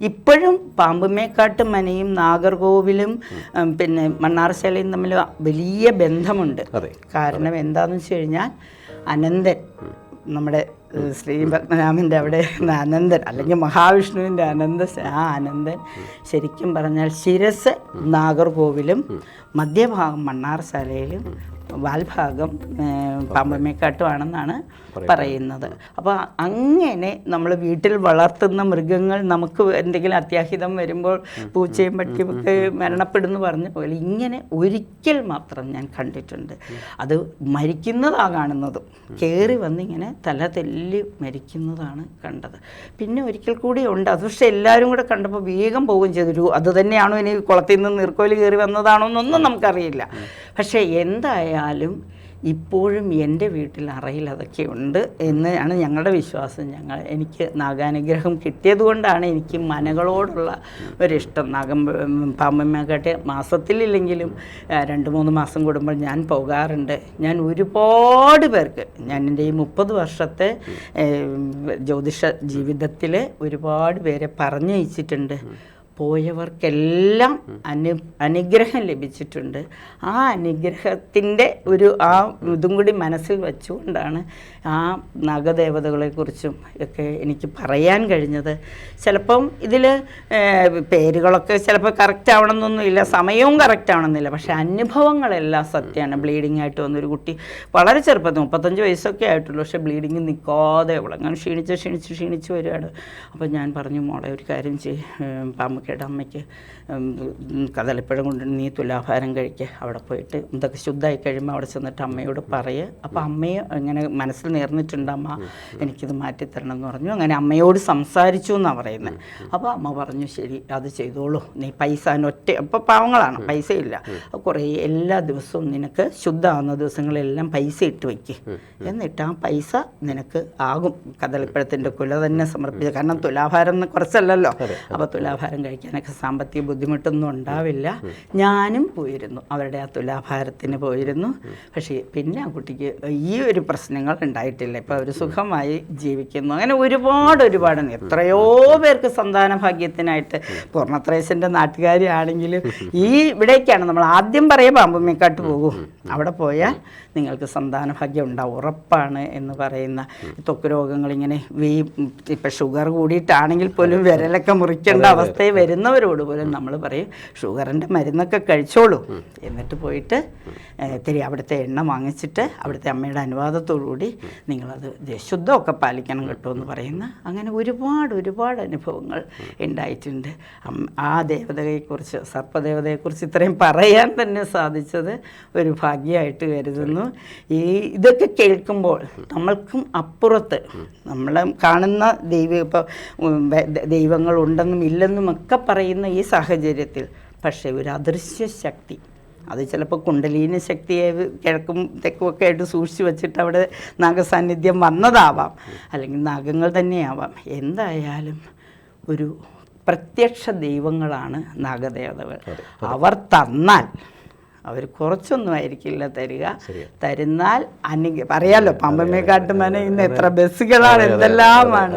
ഇപ്പോഴും പാമ്പുമേക്കാട്ട് മനയും നാഗർകോവിലും പിന്നെ മണ്ണാർശാലയും തമ്മിൽ വലിയ ബന്ധമുണ്ട്. കാരണം എന്താണെന്ന് വെച്ച് കഴിഞ്ഞാൽ അനന്തൻ നമ്മുടെ ശ്രീ പത്മനാഭന്റെ അവിടെ അനന്തൻ അല്ലെങ്കിൽ മഹാവിഷ്ണുവിന്റെ അനന്ത ആ അനന്തൻ ശരിക്കും പറഞ്ഞാൽ ശിരസ് നാഗർകോവിലും മധ്യഭാഗം മണ്ണാർശാലയിലും വാൽഭാഗം പാമ്പമേക്കാട്ടുമാണെന്നാണ് പറയുന്നത്. അപ്പോൾ അങ്ങനെ നമ്മൾ വീട്ടിൽ വളർത്തുന്ന മൃഗങ്ങൾ നമുക്ക് എന്തെങ്കിലും അത്യാഹിതം വരുമ്പോൾ പൂച്ചയും പട്ടിയും ഒക്കെ മരണപ്പെടുന്നു പറഞ്ഞ പോലെ ഇങ്ങനെ ഒരിക്കൽ മാത്രം ഞാൻ കണ്ടിട്ടുണ്ട്. അത് മരിക്കുന്നതാ കാണുന്നതും. കയറി വന്നിങ്ങനെ തല തെല്ലി മരിക്കുന്നതാണ് കണ്ടത്. പിന്നെ ഒരിക്കൽ കൂടി ഉണ്ട്. അത് പക്ഷേ എല്ലാവരും കൂടെ കണ്ടപ്പോൾ വേഗം പോവുകയും ചെയ്തു. അത് തന്നെയാണോ ഇനി കുളത്തിൽ നിന്ന് നീർക്കോലി കയറി വന്നതാണോ എന്നൊന്നും നമുക്കറിയില്ല. പക്ഷേ എന്തായാലും ഇപ്പോഴും എന്റെ വീട്ടിൽ അറയിൽ അതൊക്കെ ഉണ്ട് എന്നാണ് ഞങ്ങളുടെ വിശ്വാസം. ഞങ്ങൾ എനിക്ക് നാഗാനുഗ്രഹം കിട്ടിയതുകൊണ്ടാണ് എനിക്ക് മനകളോടുള്ള ഒരിഷ്ടം. നാഗം പാമ്പമ്മക്കാട്ടെ മാസത്തിലില്ലെങ്കിലും രണ്ട് മൂന്ന് മാസം കൂടുമ്പോൾ ഞാൻ പോകാറുണ്ട്. ഞാൻ ഒരുപാട് പേർക്ക് ഞാൻ എന്റെ ഈ മുപ്പത് വർഷത്തെ ജ്യോതിഷ ജീവിതത്തിൽ ഒരുപാട് പേരെ പറഞ്ഞയച്ചിട്ടുണ്ട്. പോയവർക്കെല്ലാം അനു അനുഗ്രഹം ലഭിച്ചിട്ടുണ്ട്. ആ അനുഗ്രഹത്തിന്റെ ഒരു ആ ഇതും കൂടി മനസ്സിൽ വെച്ചുകൊണ്ടാണ് ആ നാഗദേവതകളെക്കുറിച്ചും ഒക്കെ എനിക്ക് പറയാൻ കഴിഞ്ഞത്. ചിലപ്പം ഇതിൽ പേരുകളൊക്കെ ചിലപ്പോൾ കറക്റ്റ് ആവണമെന്നൊന്നുമില്ല സമയവും കറക്റ്റ് ആവണമെന്നില്ല. പക്ഷേ അനുഭവങ്ങളെല്ലാം സത്യമാണ്. ബ്ലീഡിങ് ആയിട്ട് വന്നൊരു കുട്ടി വളരെ ചെറുപ്പത്തിൽ മുപ്പത്തഞ്ച് വയസ്സൊക്കെ ആയിട്ടുള്ളൂ. പക്ഷേ ബ്ലീഡിങ് നിൽക്കാതെ അങ്ങനെ ക്ഷീണിച്ച് ക്ഷീണിച്ച് ക്ഷീണിച്ച് വരികയാണ്. അപ്പോൾ ഞാൻ പറഞ്ഞു മോളെ ഒരു കാര്യം ചെയ്യും. പാമ്പക്കയുടെ അമ്മയ്ക്ക് കദളിപ്പഴം കൊണ്ട് നീ തുലാഭാരം കഴിക്കുക അവിടെ പോയിട്ട് ഇതൊക്കെ ശുദ്ധമായി കഴിയുമ്പോൾ അവിടെ ചെന്നിട്ട് അമ്മയോട് പറയുക അപ്പോൾ അമ്മയെ ഇങ്ങനെ മനസ്സിൽ നേർന്നിട്ടുണ്ട് അമ്മ എനിക്കിത് മാറ്റിത്തരണം എന്ന് പറഞ്ഞു. അങ്ങനെ അമ്മയോട് സംസാരിച്ചു എന്നാണ് പറയുന്നത്. അപ്പോൾ അമ്മ പറഞ്ഞു ശരി അത് ചെയ്തോളൂ. നീ പൈസ ഒറ്റ ഇപ്പോൾ പാവങ്ങളാണ് പൈസ ഇല്ല കുറേ എല്ലാ ദിവസവും നിനക്ക് ശുദ്ധമാകുന്ന ദിവസങ്ങളെല്ലാം പൈസ ഇട്ട് വയ്ക്ക്. എന്നിട്ട് ആ പൈസ നിനക്ക് ആകും. കദളിപ്പഴത്തിന്റെ കുല തന്നെ സമർപ്പിച്ച്. കാരണം തുലാഭാരം കുറച്ചല്ലല്ലോ. അപ്പോൾ തുലാഭാരം കഴിക്കാനൊക്കെ സാമ്പത്തിക ബുദ്ധിമുട്ടൊന്നും ഉണ്ടാവില്ല. ഞാനും പോയിരുന്നു. അവരുടെ ആ തുലാഭാരത്തിന് പോയിരുന്നു. പക്ഷേ പിന്നെ ആ കുട്ടിക്ക് ഈ ഒരു പ്രശ്നങ്ങൾ ഉണ്ടായിട്ടില്ല ഇപ്പോൾ അവർ സുഖമായി ജീവിക്കുന്നു. അങ്ങനെ ഒരുപാട് ഒരുപാട് എത്രയോ പേർക്ക് സന്താന ഭാഗ്യത്തിനായിട്ട് പൂർണത്രേശന്റെ നാട്ടുകാരിയാണെങ്കിലും ഈ ഇവിടേക്കാണ്. നമ്മൾ ആദ്യം പറയുമ്പോൾ പാമ്പുമ്മേക്കാട്ട് പോകും. അവിടെ പോയാൽ നിങ്ങൾക്ക് സന്താന ഭാഗ്യം ഉണ്ടാവും. ഉറപ്പാണ് എന്ന് പറയുന്ന ത്വക്ക് രോഗങ്ങൾ ഇങ്ങനെ വീ ഇപ്പം ഷുഗർ കൂടിയിട്ടാണെങ്കിൽ പോലും വിരലൊക്കെ മുറിക്കേണ്ട അവസ്ഥയിൽ വരുന്നവരോട് പോലും നമ്മൾ പറയും ഷുഗറിന്റെ മരുന്നൊക്കെ കഴിച്ചോളൂ. എന്നിട്ട് പോയിട്ട് ഇത്തിരി അവിടുത്തെ എണ്ണ വാങ്ങിച്ചിട്ട് അവിടുത്തെ അമ്മയുടെ അനുവാദത്തോടുകൂടി നിങ്ങളത് ശുദ്ധമൊക്കെ പാലിക്കണം കേട്ടോ എന്ന് പറയുന്ന അങ്ങനെ ഒരുപാട് ഒരുപാട് അനുഭവങ്ങൾ ഉണ്ടായിട്ടുണ്ട്. ആ ദേവതയെക്കുറിച്ച് സർപ്പദേവതയെക്കുറിച്ച് ഇത്രയും പറയാൻ തന്നെ സാധിച്ചത് ഒരു ഭാഗ്യമായിട്ട് കരുതുന്നു. ഈ ഇതൊക്കെ കേൾക്കുമ്പോൾ നമ്മൾക്കും അപ്പുറത്ത് നമ്മൾ കാണുന്ന ദൈവം ഇപ്പോൾ ദൈവങ്ങളുണ്ടെന്നും ഇല്ലെന്നും ഒക്കെ പറയുന്ന ഈ സാഹചര്യത്തിൽ പക്ഷേ ഒരു അദൃശ്യ ശക്തി അത് ചിലപ്പോൾ കുണ്ടലീന ശക്തിയെ കിഴക്കും തെക്കും ഒക്കെ ആയിട്ട് സൂക്ഷിച്ചു വെച്ചിട്ട് അവിടെ നാഗസാന്നിധ്യം വന്നതാവാം. അല്ലെങ്കിൽ നാഗങ്ങൾ തന്നെയാവാം. എന്തായാലും ഒരു പ്രത്യക്ഷ ദൈവങ്ങളാണ് നാഗദേവതകൾ. അവർ തന്നാൽ അവർ കുറച്ചൊന്നും ആയിരിക്കില്ല തരിക തരുന്നാൽ അനുഗ അറിയാലോ പമ്പമേക്കാട്ട് മന ഇന്ന് എത്ര ബസ്സുകളാണ് എന്തെല്ലാമാണ്.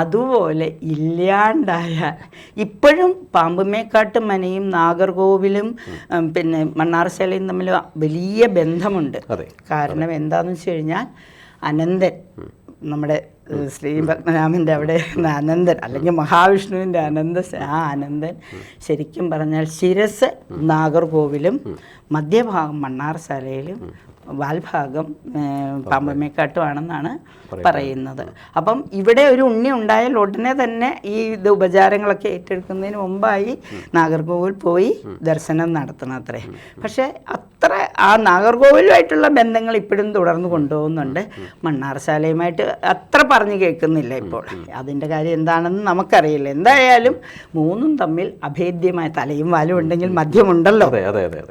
അതുപോലെ ഇല്ലാണ്ടായാൽ ഇപ്പോഴും പാമ്പുമേക്കാട്ട് മനയും നാഗർകോവിലും പിന്നെ മണ്ണാർശാലയും തമ്മിൽ വലിയ ബന്ധമുണ്ട്. കാരണം എന്താണെന്ന് വെച്ച് കഴിഞ്ഞാൽ അനന്തൻ നമ്മുടെ ശ്രീ പത്മനാഭന്റെ അവിടെ അനന്തൻ അല്ലെങ്കിൽ മഹാവിഷ്ണുവിന്റെ അനന്ത ആ അനന്തൻ ശരിക്കും പറഞ്ഞാൽ ശിരസ് നാഗർകോവിലും മധ്യഭാഗം മണ്ണാർശാലയിലും വാൽഭാഗം പാമ്പമേക്കാട്ടുമാണെന്നാണ് പറയുന്നത്. അപ്പം ഇവിടെ ഒരു ഉണ്ണി ഉണ്ടായാൽ ഉടനെ തന്നെ ഈ ഇത് ഉപചാരങ്ങളൊക്കെ ഏറ്റെടുക്കുന്നതിന് മുമ്പായി നാഗർകോവിൽ പോയി ദർശനം നടത്തണം അത്രേ. പക്ഷേ അത്ര ആ നാഗർകോവിലുമായിട്ടുള്ള ബന്ധങ്ങൾ ഇപ്പോഴും തുടർന്ന് കൊണ്ടുപോകുന്നുണ്ട്. മണ്ണാർശാലയുമായിട്ട് അത്ര പറഞ്ഞു കേൾക്കുന്നില്ല ഇപ്പോൾ. അതിന്റെ കാര്യം എന്താണെന്ന് നമുക്കറിയില്ല. എന്തായാലും മൂന്നും തമ്മിൽ അഭേദ്യമായ തലയും വാലും ഉണ്ടെങ്കിൽ മദ്യമുണ്ടല്ലോ.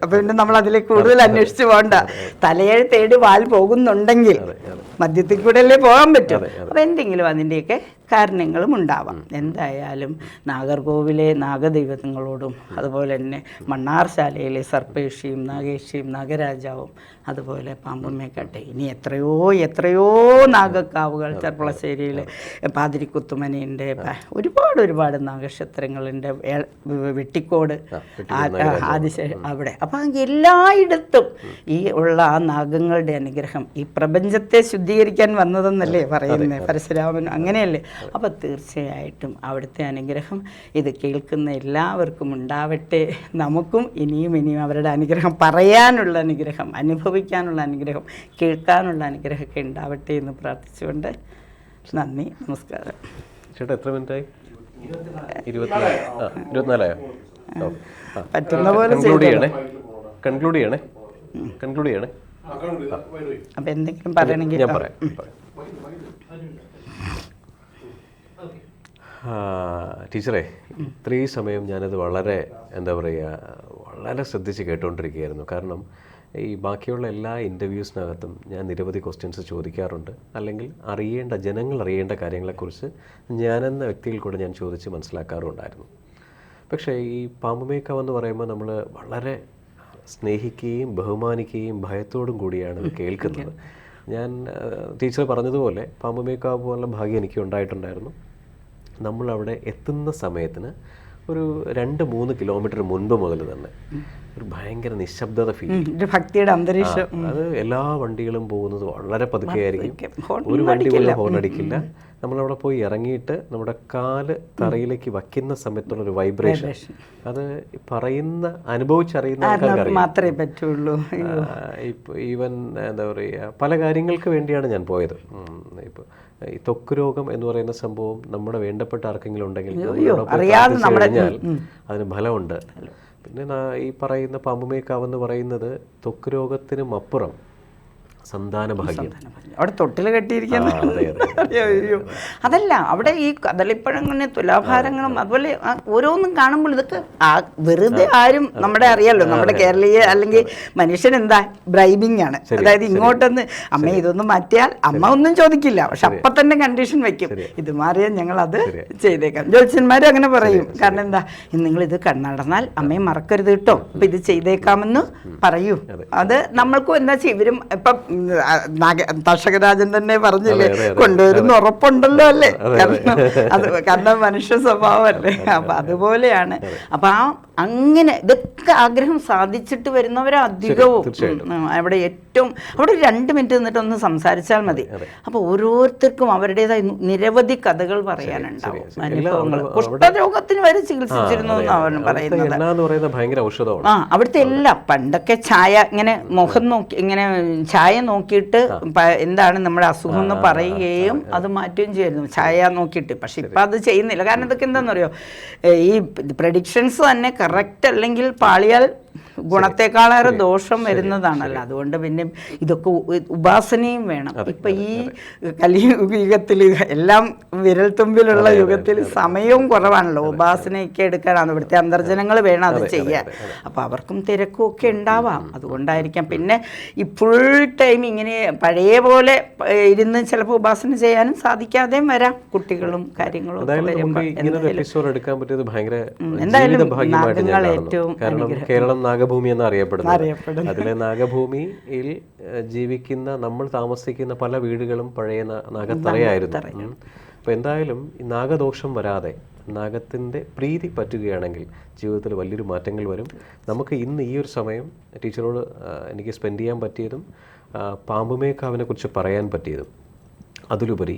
അപ്പം പിന്നെ നമ്മൾ അതിലേക്ക് കൂടുതൽ അന്വേഷിച്ച് പോകണ്ട. തലയെ വാൽ പോകുന്നുണ്ടെങ്കിൽ മദ്യത്തിൽ കൂടെ അല്ലേ പോകാൻ പറ്റും അപ്പം എന്തെങ്കിലും അതിന്റെയൊക്കെ കാരണങ്ങളും ഉണ്ടാവാം. എന്തായാലും നാഗർകോവിലെ നാഗദൈവങ്ങളോടും അതുപോലെ തന്നെ മണ്ണാർശാലയിലെ സർപ്പേഷിയും നാഗേഷിയും നാഗരാജാവും അതുപോലെ പാമ്പമ്മേക്കട്ടെ. ഇനി എത്രയോ എത്രയോ നാഗക്കാവുകൾ ചെർപ്പളശ്ശേരിയിൽ പാതിരിക്കുത്തുമനയുണ്ട് ഒരുപാട് ഒരുപാട് നാഗക്ഷേത്രങ്ങളുണ്ട്. ഏ- വെട്ടിക്കോട് ആ- ആ- ആദിശേഷ അവിടെ. അപ്പം എല്ലായിടത്തും ഈ ഉള്ള ആ നാഗങ്ങളുടെ അനുഗ്രഹം ഈ പ്രപഞ്ചത്തെ ശുദ്ധീകരിക്കാൻ വന്നതെന്നല്ലേ പറയുന്നത് പരശുരാമൻ അങ്ങനെയല്ലേ? അപ്പോൾ തീർച്ചയായിട്ടും അവിടുത്തെ അനുഗ്രഹം ഇത് കേൾക്കുന്ന എല്ലാവർക്കും ഉണ്ടാവട്ടെ. നമുക്കും ഇനിയും ഇനിയും അവരുടെ അനുഗ്രഹം പറയാനുള്ള അനുഗ്രഹം അനുഭവിക്കാനുള്ള അനുഗ്രഹം കേൾക്കാനുള്ള അനുഗ്രഹമൊക്കെ ഉണ്ടാവട്ടെ എന്ന് പ്രാർത്ഥിച്ചുകൊണ്ട് നന്ദി നമസ്കാരം. ചേട്ടാ എത്ര മിനിറ്റായി? ഇരുപത്തിനാലായോ? പറ്റുന്ന പോലെ കൺക്ലൂഡ് ചെയ്യണേ. കൺക്ലൂഡ് ചെയ്യണേ. കൺക്ലൂഡ് ചെയ്യണേ. അപ്പം എന്തെങ്കിലും പറയണമെങ്കിൽ ഞാൻ പറയാം. പറയാം. ആ, ടീച്ചറേ ഇത്രയും സമയം ഞാനത് വളരെ എന്താ പറയുക വളരെ ശ്രദ്ധിച്ച് കേട്ടുകൊണ്ടിരിക്കുകയായിരുന്നു കാരണം ഈ ബാക്കിയുള്ള എല്ലാ ഇന്റർവ്യൂസിനകത്തും ഞാൻ നിരവധി ക്വസ്റ്റ്യൻസ് ചോദിക്കാറുണ്ട്. അല്ലെങ്കിൽ അറിയേണ്ട ജനങ്ങൾ അറിയേണ്ട കാര്യങ്ങളെക്കുറിച്ച് ഞാനെന്ന വ്യക്തിയിൽ കൂടെ ഞാൻ ചോദിച്ച് മനസ്സിലാക്കാറുണ്ടായിരുന്നു. പക്ഷേ ഈ പാമ്പുമേക്കാവ് എന്ന് പറയുമ്പോൾ നമ്മൾ വളരെ സ്നേഹിക്കുകയും ബഹുമാനിക്കുകയും ഭയത്തോടും കൂടിയാണ് ഇത് കേൾക്കുന്നത്. ഞാൻ ടീച്ചർ പറഞ്ഞതുപോലെ പാമ്പുമേക്കാവ് പോലുള്ള ഭാഗ്യം എനിക്ക് ഉണ്ടായിട്ടുണ്ടായിരുന്നു. നമ്മളവിടെ എത്തുന്ന സമയത്തിന് ഒരു രണ്ട് മൂന്ന് കിലോമീറ്റർ മുൻപ് മുതൽ തന്നെ ഒരു ഭയങ്കര നിശബ്ദത ഫീൽ ഭക്തിയുടെ അന്തരീക്ഷം. അത് എല്ലാ വണ്ടികളും പോകുന്നത് വളരെ പതുക്കെ. ആയിരിക്കും ഒരു വണ്ടി പോലും ഹോൺ അടിക്കില്ല. നമ്മളവിടെ പോയി ഇറങ്ങിയിട്ട് നമ്മുടെ കാൽ തറയിലേക്ക് വയ്ക്കുന്ന സമയത്തുള്ള ഒരു വൈബ്രേഷൻ അത് പറയുന്ന അനുഭവിച്ചറിയുന്ന ആൾക്കാർക്ക് മാത്രമേ പറ്റുള്ളൂ. ഇപ്പൊ ഈവൻ എന്താ പറയുക പല കാര്യങ്ങൾക്ക് വേണ്ടിയാണ് ഞാൻ പോയത്. ഇപ്പോൾ ഈ ത്വക്ക് രോഗം എന്ന് പറയുന്ന സംഭവം നമ്മുടെ വേണ്ടപ്പെട്ട ആർക്കെങ്കിലും ഉണ്ടെങ്കിൽ കഴിഞ്ഞാൽ അതിന് ഫലമുണ്ട്. പിന്നെ ഈ പറയുന്ന പാമ്പുമേക്കാവ് എന്ന് പറയുന്നത് ത്വക്ക് രോഗത്തിനും അപ്പുറം. സന്താന ഭാഗ്യം അവിടെ തൊട്ടിൽ കെട്ടിയിരിക്കുന്ന. അതല്ല അവിടെ ഈ കദളിപ്പഴങ്ങളും തുലാഭാരങ്ങളും അതുപോലെ ഓരോന്നും കാണുമ്പോൾ ഇതൊക്കെ ആ വെറുതെ ആരും നമ്മുടെ അറിയാലോ നമ്മുടെ കേരളീയ അല്ലെങ്കിൽ മനുഷ്യൻ എന്താ ബ്രൈബിംഗ് ആണ്. അതായത് ഇങ്ങോട്ടൊന്ന് അമ്മ ഇതൊന്നും മാറ്റിയാൽ അമ്മ ഒന്നും ചോദിക്കില്ല. പക്ഷെ അപ്പൊ തന്നെ കണ്ടീഷൻ വെക്കും ഇത് മാറിയാൽ ഞങ്ങൾ അത് ചെയ്തേക്കാം. ജ്യോത്സ്യന്മാരും അങ്ങനെ പറയും. കാരണം എന്താ നിങ്ങൾ ഇത് നടന്നാൽ അമ്മയെ മറക്കരുത് കേട്ടോ. അപ്പൊ ഇത് ചെയ്തേക്കാമെന്ന് പറയൂ. അത് നമ്മൾക്കും എന്താ ചെയ്യും ഇവരും ഇപ്പം തക്ഷകരാജൻ തന്നെ പറഞ്ഞില്ലേ? കൊണ്ടുവരുന്ന ഉറപ്പുണ്ടല്ലോ അല്ലേ? കാരണം അത് കാരണം മനുഷ്യ സ്വഭാവമല്ലേ? അപ്പൊ അതുപോലെയാണ്. അപ്പൊ ആ അങ്ങനെ ഇതൊക്കെ ആഗ്രഹം സാധിച്ചിട്ട് വരുന്നവരെ അധികവും. അവിടെ ഏറ്റവും അവിടെ രണ്ട് മിനിറ്റ് നിന്നിട്ട് ഒന്ന് സംസാരിച്ചാൽ മതി. അപ്പൊ ഓരോരുത്തർക്കും അവരുടേതായ നിരവധി കഥകൾ പറയാനുണ്ടാവും. അനുഭവങ്ങൾ. കുഷ്ഠരോഗത്തിന് വരെ ചികിത്സിച്ചിരുന്നു എന്നാണ് പറയുന്നത്. ആ അവിടുത്തെ എല്ലാം. പണ്ടൊക്കെ ചായ ഇങ്ങനെ മുഖം നോക്കി ഇങ്ങനെ ചായ നോക്കിയിട്ട് എന്താണ് നമ്മുടെ അസുഖം എന്ന് പറയുകയും അത് മാറ്റുകയും ചെയ്യുന്നു. ചായ നോക്കിയിട്ട്. പക്ഷെ ഇപ്പം അത് ചെയ്യുന്നില്ല. കാരണം ഇതൊക്കെ എന്താണെന്നറിയോ ഈ പ്രഡിക്ഷൻസ് തന്നെ കറക്റ്റ് അല്ലെങ്കിൽ പാളിയാൽ ഗുണത്തെക്കാളേറെ ദോഷം വരുന്നതാണല്ലോ. അതുകൊണ്ട് പിന്നെ ഇതൊക്കെ ഉപാസനയും വേണം. ഇപ്പൊ ഈ കലിയുഗത്തിൽ എല്ലാം വിരൽത്തുമ്പിലുള്ള യുഗത്തിൽ സമയവും കുറവാണല്ലോ. ഉപാസനയൊക്കെ എടുക്കാനാണ്. ഇവിടുത്തെ അന്തർജനങ്ങൾ വേണം അത് ചെയ്യാൻ. അപ്പൊ അവർക്കും തിരക്കും ഒക്കെ ഉണ്ടാവാം. അതുകൊണ്ടായിരിക്കാം. പിന്നെ ഈ ഫുൾ ടൈം ഇങ്ങനെ പഴയ പോലെ ഇരുന്ന് ചിലപ്പോൾ ഉപാസന ചെയ്യാനും സാധിക്കാതെയും വരാം. കുട്ടികളും കാര്യങ്ങളും ഒക്കെ എന്തായാലും നാഗങ്ങൾ ഏറ്റവും കാരണം കേരളം നാഗഭൂമി എന്ന് അറിയപ്പെടുന്നത് അറിയപ്പെടുന്നു. അതിലെ നാഗഭൂമിയിൽ ജീവിക്കുന്ന നമ്മൾ താമസിക്കുന്ന പല വീടുകളും പഴയ നാഗത്തറയായിരുന്നു. അപ്പോൾ എന്തായാലും ഈ നാഗദോഷം വരാതെ നാഗത്തിന്റെ പ്രീതി പറ്റുകയാണെങ്കിൽ ജീവിതത്തിൽ വലിയൊരു മാറ്റങ്ങൾ വരും നമുക്ക് ഇന്ന് ഈ ഒരു സമയം ടീച്ചറോട് എനിക്ക് സ്പെൻഡ് ചെയ്യാൻ പറ്റിയതും പാമ്പുമേക്കാവിനെ കുറിച്ച് പറയാൻ പറ്റിയതും അതിലുപരി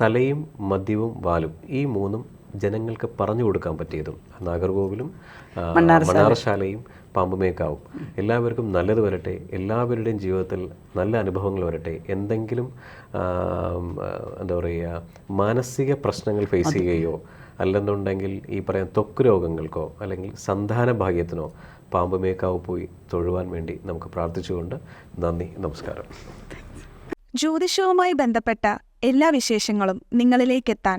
തലയും മദ്യവും വാലും ഈ മൂന്നും ജനങ്ങൾക്ക് പറഞ്ഞു കൊടുക്കാൻ പറ്റിയതും നാഗർകോവിലും മണ്ണാറശാലയും പാമ്പുമേക്കാവും. എല്ലാവർക്കും നല്ലത് വരട്ടെ എല്ലാവരുടെയും ജീവിതത്തിൽ നല്ല അനുഭവങ്ങൾ വരട്ടെ. എന്തെങ്കിലും എന്താ പറയുക മാനസിക പ്രശ്നങ്ങൾ ഫേസ് ചെയ്യുകയോ അല്ലെന്നുണ്ടെങ്കിൽ ഈ പറയുന്ന ത്വക്ക് രോഗങ്ങൾക്കോ അല്ലെങ്കിൽ സന്താന ഭാഗ്യത്തിനോ പാമ്പുമേക്കാവ് പോയി തൊഴുവാൻ വേണ്ടി നമുക്ക് പ്രാർത്ഥിച്ചുകൊണ്ട് നന്ദി നമസ്കാരം. ജ്യോതിഷവുമായി ബന്ധപ്പെട്ട എല്ലാ വിശേഷങ്ങളും നിങ്ങളിലേക്കെത്താൻ